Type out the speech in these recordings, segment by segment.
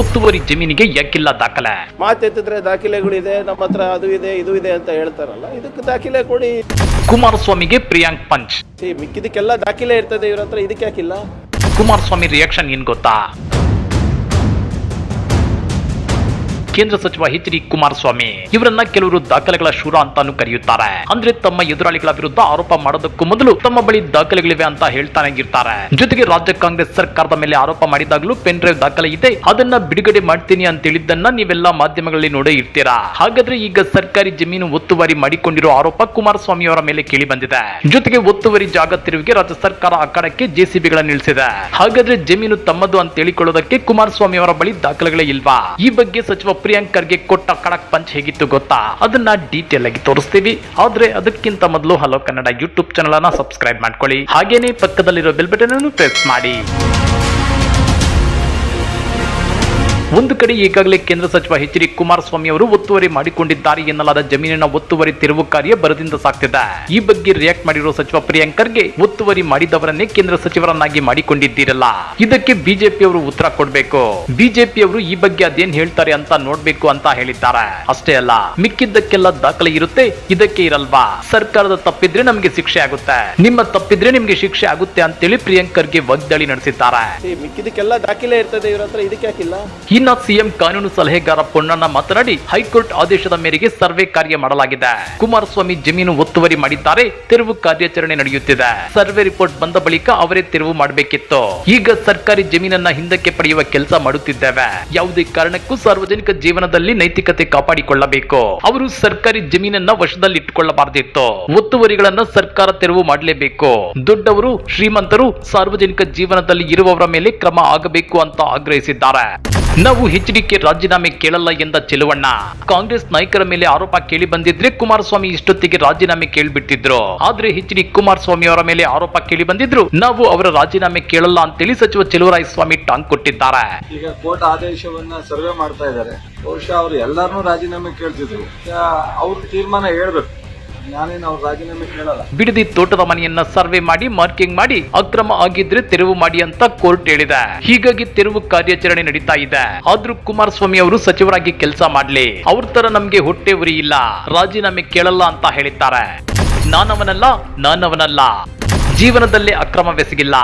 ಒತ್ತುವರಿ ಜಮೀನಿಗೆ ಯಾಕಿಲ್ಲ ದಾಖಲೆ. ಮಾತೆತ್ತಿದ್ರೆ ದಾಖಲೆಗಳಿದೆ ನಮ್ಮ ಹತ್ರ ಅದು ಇದೆ ಇದು ಇದೆ ಅಂತ ಹೇಳ್ತಾರಲ್ಲ ಇದಕ್ಕೆ ದಾಖಲೆ ಕೊಡಿ. ಕುಮಾರಸ್ವಾಮಿಗೆ ಪ್ರಿಯಾಂಕ್ ಪಂಚ್. ಮಿಕ್ಕಿದಕ್ಕೆಲ್ಲ ದಾಖಲೆ ಇರ್ತದೆ ಇವ್ರ ಹತ್ರ ಇದಕ್ಕೆ ಯಾಕಿಲ್ಲ? ಕುಮಾರಸ್ವಾಮಿ ರಿಯಾಕ್ಷನ್ ಏನ್ ಗೊತ್ತಾ? ಕೇಂದ್ರ ಸಚಿವ ಎಚ್ ಡಿ ಕುಮಾರಸ್ವಾಮಿ. ಇವರನ್ನ ಕೆಲವರು ದಾಖಲೆಗಳ ಶೂರ ಅಂತಾನು ಕರೆಯುತ್ತಾರೆ. ಅಂದ್ರೆ ತಮ್ಮ ಎದುರಾಳಿಗಳ ವಿರುದ್ಧ ಆರೋಪ ಮಾಡೋದಕ್ಕೂ ಮೊದಲು ತಮ್ಮ ಬಳಿ ದಾಖಲೆಗಳಿವೆ ಅಂತ ಹೇಳ್ತಾನೆ ಇರ್ತಾರೆ. ಜೊತೆಗೆ ರಾಜ್ಯ ಕಾಂಗ್ರೆಸ್ ಸರ್ಕಾರದ ಮೇಲೆ ಆರೋಪ ಮಾಡಿದಾಗಲೂ ಪೆನ್ ಡ್ರೈವ್ ದಾಖಲೆ ಇದೆ. ಅದನ್ನ ಬಿಡುಗಡೆ ಮಾಡ್ತೀನಿ ಅಂತ ಹೇಳಿದ್ದನ್ನ ನೀವೆಲ್ಲ ಮಾಧ್ಯಮಗಳಲ್ಲಿ ನೋಡೇ ಇರ್ತೀರಾ? ಹಾಗಾದ್ರೆ ಈಗ ಸರ್ಕಾರಿ ಜಮೀನು ಒತ್ತುವರಿ ಮಾಡಿಕೊಂಡಿರೋ ಆರೋಪ ಕುಮಾರಸ್ವಾಮಿ ಅವರ ಮೇಲೆ ಕೇಳಿ ಬಂದಿದೆ. ಜೊತೆಗೆ ಒತ್ತುವರಿ ಜಾಗ ತಿರುವಿಗೆ ರಾಜ್ಯ ಸರ್ಕಾರ ಅಖಾಡಕ್ಕೆ ಜೆಸಿಬಿಗಳ ನಿಲ್ಲಿಸಿದೆ ಹಾಗಾದ್ರೆ ಜಮೀನು ತಮ್ಮದು ಅಂತ ಹೇಳಿಕೊಳ್ಳೋದಕ್ಕೆ ಕುಮಾರಸ್ವಾಮಿ ಅವರ ಬಳಿ ದಾಖಲೆಗಳೇ ಇಲ್ವಾ? ಈ ಬಗ್ಗೆ ಸಚಿವ ಪ್ರಿಯಾಂಕ್ ಖರ್ಗೆ ಕೊಟ್ಟ ಖಡಕ್ ಪಂಚ್ ಹೇಗಿತ್ತು ಗೊತ್ತಾ? ಅದನ್ನ ಡೀಟೇಲ್ ಆಗಿ ತೋರಿಸ್ತೀವಿ. ಆದ್ರೆ ಅದಕ್ಕಿಂತ ಮೊದಲು ಹಲೋ ಕನ್ನಡ ಯೂಟ್ಯೂಬ್ ಚಾನಲ್ ಅನ್ನ ಸಬ್ಸ್ಕ್ರೈಬ್ ಮಾಡ್ಕೊಳ್ಳಿ. ಹಾಗೇನೆ ಪಕ್ಕದಲ್ಲಿರೋ ಬೆಲ್ ಬಟನ್ ಅನ್ನು ಪ್ರೆಸ್ ಮಾಡಿ. ಒಂದು ಕಡೆ ಈಗಾಗಲೇ ಕೇಂದ್ರ ಸಚಿವ ಎಚ್ ಡಿ ಕುಮಾರಸ್ವಾಮಿ ಅವರು ಒತ್ತುವರಿ ಮಾಡಿಕೊಂಡಿದ್ದಾರೆ ಎನ್ನಲಾದ ಜಮೀನಿನ ಒತ್ತುವರಿ ತೆರವು ಕಾರ್ಯ ಬರದಿಂದ ಸಾಕ್ತಿದೆ. ಈ ಬಗ್ಗೆ ರಿಯಾಕ್ಟ್ ಮಾಡಿರುವ ಸಚಿವ ಪ್ರಿಯಾಂಕರ್ಗೆ ಒತ್ತುವರಿ ಮಾಡಿದವರನ್ನೇ ಕೇಂದ್ರ ಸಚಿವರನ್ನಾಗಿ ಮಾಡಿಕೊಂಡಿದ್ದೀರಲ್ಲ. ಇದಕ್ಕೆ ಬಿಜೆಪಿ ಅವರು ಉತ್ತರ ಕೊಡಬೇಕು. ಬಿಜೆಪಿ ಅವರು ಈ ಬಗ್ಗೆ ಅದೇನ್ ಹೇಳ್ತಾರೆ ಅಂತ ನೋಡ್ಬೇಕು ಅಂತ ಹೇಳಿದ್ದಾರೆ. ಅಷ್ಟೇ ಅಲ್ಲ ಮಿಕ್ಕಿದ್ದಕ್ಕೆಲ್ಲ ದಾಖಲೆ ಇರುತ್ತೆ ಇದಕ್ಕೆ ಇರಲ್ವಾ? ಸರ್ಕಾರದ ತಪ್ಪಿದ್ರೆ ನಮಗೆ ಶಿಕ್ಷೆ ಆಗುತ್ತೆ. ನಿಮ್ಮ ತಪ್ಪಿದ್ರೆ ನಿಮ್ಗೆ ಶಿಕ್ಷೆ ಆಗುತ್ತೆ ಅಂತೇಳಿ ಹೇಳಿ ಖರ್ಗೆ ವಾಗ್ದಾಳಿ ನಡೆಸಿದ್ದಾರೆ. ಮಿಕ್ಕಿದ್ದಕ್ಕೆಲ್ಲ ದಾಖಲೆ ಇರ್ತದೆ ಇವ್ರ ಹತ್ರ ಇದಕ್ಕೆ ಯಾಕಿಲ್ಲ ಇನ್ನ ಸಿಎಂ ಕಾನೂನು ಸಲಹೆಗಾರ ಪೊನ್ನಣ್ಣ ಮಾತನಾಡಿ, ಹೈಕೋರ್ಟ್ ಆದೇಶದ ಮೇರೆಗೆ ಸರ್ವೆ ಕಾರ್ಯ ಮಾಡಲಾಗಿದೆ. ಕುಮಾರಸ್ವಾಮಿ ಜಮೀನು ಒತ್ತುವರಿ ಮಾಡಿದ್ದಾರೆ, ತೆರವು ಕಾರ್ಯಾಚರಣೆ ನಡೆಯುತ್ತಿದೆ. ಸರ್ವೆ ರಿಪೋರ್ಟ್ ಬಂದ ಬಳಿಕ ಅವರೇ ತೆರವು ಮಾಡಬೇಕಿತ್ತು. ಈಗ ಸರ್ಕಾರಿ ಜಮೀನನ್ನ ಹಿಂದಕ್ಕೆ ಪಡೆಯುವ ಕೆಲಸ ಮಾಡುತ್ತಿದ್ದೇವೆ. ಯಾವುದೇ ಕಾರಣಕ್ಕೂ ಸಾರ್ವಜನಿಕ ಜೀವನದಲ್ಲಿ ನೈತಿಕತೆ ಕಾಪಾಡಿಕೊಳ್ಳಬೇಕು. ಅವರು ಸರ್ಕಾರಿ ಜಮೀನನ್ನ ವಶದಲ್ಲಿ ಇಟ್ಟುಕೊಳ್ಳಬಾರದಿತ್ತು ಒತ್ತುವರಿಗಳನ್ನ ಸರ್ಕಾರ ತೆರವು ಮಾಡಲೇಬೇಕು. ದೊಡ್ಡವರು, ಶ್ರೀಮಂತರು ಸಾರ್ವಜನಿಕ ಜೀವನದಲ್ಲಿ ಇರುವವರ ಮೇಲೆ ಕ್ರಮ ಆಗಬೇಕು ಅಂತ ಆಗ್ರಹಿಸಿದ್ದಾರೆ. ನಾವು ಎಚ್ಡಿಕೆ ರಾಜೀನಾಮೆ ಕೇಳಲ್ಲ ಎಂದ ಚೆಲುವಣ್ಣ. ಕಾಂಗ್ರೆಸ್ ನಾಯಕರ ಮೇಲೆ ಆರೋಪ ಕೇಳಿ ಬಂದಿದ್ರೆ ಕುಮಾರಸ್ವಾಮಿ ಇಷ್ಟೊತ್ತಿಗೆ ರಾಜೀನಾಮೆ ಕೇಳಿಬಿಟ್ಟಿದ್ರು. ಆದ್ರೆ ಎಚ್ ಡಿ ಕುಮಾರಸ್ವಾಮಿ ಅವರ ಮೇಲೆ ಆರೋಪ ಕೇಳಿ ಬಂದಿದ್ರು. ನಾವು ಅವರ ರಾಜೀನಾಮೆ ಕೇಳಲ್ಲ ಅಂತೇಳಿ ಸಚಿವ ಚೆಲುವರಾಯ ಸ್ವಾಮಿ ಟಾಂಗ್ ಕೊಟ್ಟಿದ್ದಾರೆ. ಈಗ ಕೋರ್ಟ್ ಆದೇಶವನ್ನ ಸರ್ವೆ ಮಾಡ್ತಾ ಇದ್ದಾರೆ. ಬಹುಶಃ ಅವರು ಎಲ್ಲರನ್ನೂ ರಾಜೀನಾಮೆ ಕೇಳ್ತಿದ್ರು. ಅವ್ರ ತೀರ್ಮಾನ ಹೇಳ್ಬೇಕು. ಬಿಡದಿ ತೋಟದ ಮನೆಯನ್ನ ಸರ್ವೆ ಮಾಡಿ, ಮಾರ್ಕಿಂಗ್ ಮಾಡಿ, ಅಕ್ರಮ ಆಗಿದ್ರೆ ತೆರವು ಮಾಡಿ ಅಂತ ಕೋರ್ಟ್ ಹೇಳಿದೆ. ಹೀಗಾಗಿ ತೆರವು ಕಾರ್ಯಾಚರಣೆ ನಡೀತಾ ಇದೆ. ಆದ್ರೂ ಕುಮಾರಸ್ವಾಮಿ ಅವರು ಸಚಿವರಾಗಿ ಕೆಲಸ ಮಾಡ್ಲಿ. ಅವ್ರ ತರ ನಮ್ಗೆ ಹೊಟ್ಟೆ ಉರಿ ಇಲ್ಲ. ರಾಜೀನಾಮೆ ಕೇಳಲ್ಲ ಅಂತ ಹೇಳಿದ್ದಾರೆ. ನಾನವನಲ್ಲ ನಾನವನಲ್ಲ. ಜೀವನದಲ್ಲಿ ಅಕ್ರಮವೆಸಗಿಲ್ಲ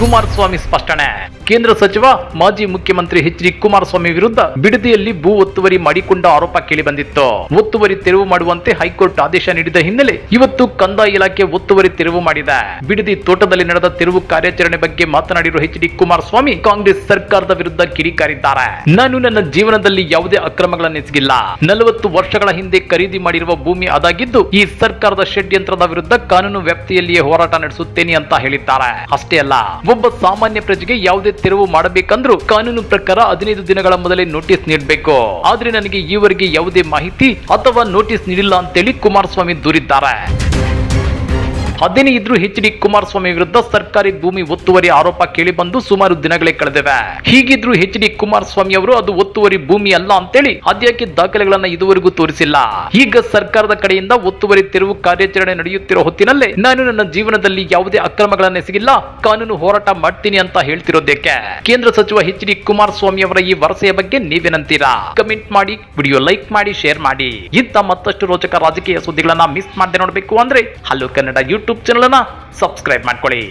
ಕುಮಾರಸ್ವಾಮಿ ಸ್ಪಷ್ಟನೆ. ಕೇಂದ್ರ ಸಚಿವ, ಮಾಜಿ ಮುಖ್ಯಮಂತ್ರಿ ಎಚ್ ಡಿ ಕುಮಾರಸ್ವಾಮಿ ವಿರುದ್ಧ ಬಿಡದಿಯಲ್ಲಿ ಭೂ ಒತ್ತುವರಿ ಮಾಡಿಕೊಂಡ ಆರೋಪ ಕೇಳಿ ಬಂದಿತ್ತು. ಒತ್ತುವರಿ ತೆರವು ಮಾಡುವಂತೆ ಹೈಕೋರ್ಟ್ ಆದೇಶ ನೀಡಿದ ಹಿನ್ನೆಲೆ ಇವತ್ತು ಕಂದಾಯ ಇಲಾಖೆ ಒತ್ತುವರಿ ತೆರವು ಮಾಡಿದೆ. ಬಿಡದಿ ತೋಟದಲ್ಲಿ ನಡೆದ ತೆರವು ಕಾರ್ಯಾಚರಣೆ ಬಗ್ಗೆ ಮಾತನಾಡಿರುವ ಎಚ್ ಡಿ ಕುಮಾರಸ್ವಾಮಿ ಕಾಂಗ್ರೆಸ್ ಸರ್ಕಾರದ ವಿರುದ್ಧ ಕಿಡಿಕಾರಿದ್ದಾರೆ. ನಾನು ನನ್ನ ಜೀವನದಲ್ಲಿ ಯಾವುದೇ ಅಕ್ರಮಗಳನ್ನೆಸಗಿಲ್ಲ. ನಲವತ್ತು ವರ್ಷಗಳ ಹಿಂದೆ ಖರೀದಿ ಮಾಡಿರುವ ಭೂಮಿ ಅದಾಗಿದ್ದು, ಈ ಸರ್ಕಾರದ ಷಡ್ಯಂತ್ರದ ವಿರುದ್ಧ ಕಾನೂನು ವ್ಯಾಪ್ತಿಯಲ್ಲಿಯೇ ಹೋರಾಟ ನಡೆಸುತ್ತೇನೆ ಅಂತ ಹೇಳಿದ್ದಾರೆ. ಅಷ್ಟೇ ಅಲ್ಲ ಒಬ್ಬ ಸಾಮಾನ್ಯ ಪ್ರಜೆಗೆ ಯಾವುದೇ ತೆರವು ಮಾಡಬೇಕಂದ್ರೂ ಕಾನೂನು ಪ್ರಕಾರ ಹದಿನೈದು ದಿನಗಳ ಮೊದಲೇ ನೋಟಿಸ್ ನೀಡಬೇಕು. ಆದ್ರೆ ನನಗೆ ಈವರೆಗೆ ಯಾವುದೇ ಮಾಹಿತಿ ಅಥವಾ ನೋಟಿಸ್ ನೀಡಿಲ್ಲ ಅಂತೇಳಿ ಕುಮಾರಸ್ವಾಮಿ ದೂರಿದ್ದಾರೆ. ಅದೇನೇ ಇದ್ರೂ ಎಚ್ ಡಿ ಕುಮಾರಸ್ವಾಮಿ ವಿರುದ್ಧ ಸರ್ಕಾರಿ ಭೂಮಿ ಒತ್ತುವರಿ ಆರೋಪ ಕೇಳಿಬಂದು ಸುಮಾರು ದಿನಗಳೇ ಕಳೆದಿವೆ. ಹೀಗಿದ್ರು ಎಚ್ ಡಿ ಕುಮಾರಸ್ವಾಮಿ ಅವರು ಅದು ಒತ್ತುವರಿ ಭೂಮಿ ಅಲ್ಲ ಅಂತೇಳಿ ಅದ್ಯಾಕೆ ದಾಖಲೆಗಳನ್ನ ಇದುವರೆಗೂ ತೋರಿಸಿಲ್ಲ? ಈಗ ಸರ್ಕಾರದ ಕಡೆಯಿಂದ ಒತ್ತುವರಿ ತೆರವು ಕಾರ್ಯಾಚರಣೆ ನಡೆಯುತ್ತಿರೋ ಹೊತ್ತಿನಲ್ಲೇ ನಾನು ನನ್ನ ಜೀವನದಲ್ಲಿ ಯಾವುದೇ ಅಕ್ರಮಗಳನ್ನೆಸಗಿಲ್ಲ, ಕಾನೂನು ಹೋರಾಟ ಮಾಡ್ತೀನಿ ಅಂತ ಹೇಳ್ತಿರೋದಕ್ಕೆ ಕೇಂದ್ರ ಸಚಿವ ಎಚ್ ಡಿ ಕುಮಾರಸ್ವಾಮಿ ಅವರ ಈ ವರಸೆಯ ಬಗ್ಗೆ ನೀವೇನಂತೀರಾ? ಕಮೆಂಟ್ ಮಾಡಿ, ವಿಡಿಯೋ ಲೈಕ್ ಮಾಡಿ, ಶೇರ್ ಮಾಡಿ. ಇಂಥ ಮತ್ತಷ್ಟು ರೋಚಕ ರಾಜಕೀಯ ಸುದ್ದಿಗಳನ್ನ ಮಿಸ್ ಮಾಡದೆ ನೋಡಬೇಕು ಅಂದ್ರೆ ಹಲೋ ಕನ್ನಡ ಯೂಟ್ಯೂಬ್ ಚಾನಲ್ ಅನ್ನ ಸಬ್ಸ್ಕ್ರೈಬ್ ಮಾಡ್ಕೊಳ್ಳಿ.